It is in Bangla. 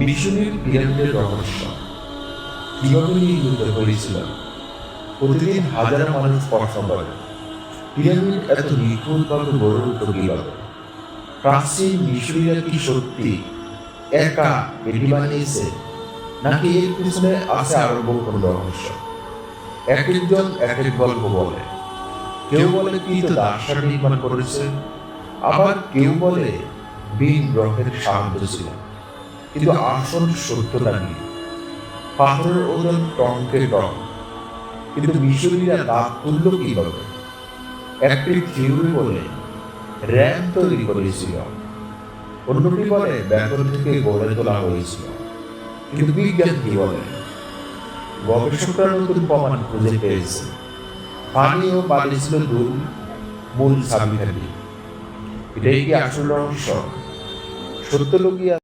মিশনের পিরামিডের রহস্য। কীভাবে নির্মিত হয়েছিল? প্রতিদিন হাজার মানুষ প্রশ্ন করে। পিরামিড এত নিখুঁতভাবে গড়ে উঠল কীভাবে? প্রাচীন মিশরীরা কি সত্যি একা এটি বানিয়েছে? নাকি এর পিছনে আছে আরও গোপন রহস্য? এক একজন এক এক গল্প বলে। কেউ বলে কি কিন্তু দাসা নির্মাণ করেছে? আবার কেউ বলে বিন গ্রহের সাহায্য ছিল। কিন্তু আসল সত্যটা নেই পাথরের ওজন টঙ্কে টন কিন্তু মিশরীরা দাঁত তুলল কীভাবে একটি থিওরি বলে, র্যাম তৈরি করেছিল। অন্যটি বলে, বেতন থেকে গড়ে তোলা হয়েছিল। কিন্তু বিজ্ঞান কি বলে? গবেষকরা নতুন প্রমাণ খুঁজে পেয়েছে। পানি ও বালি ছিল দুই মূল চাবিকাঠি এটাই কি আসল রহস্য? সত্য লুকিয়ে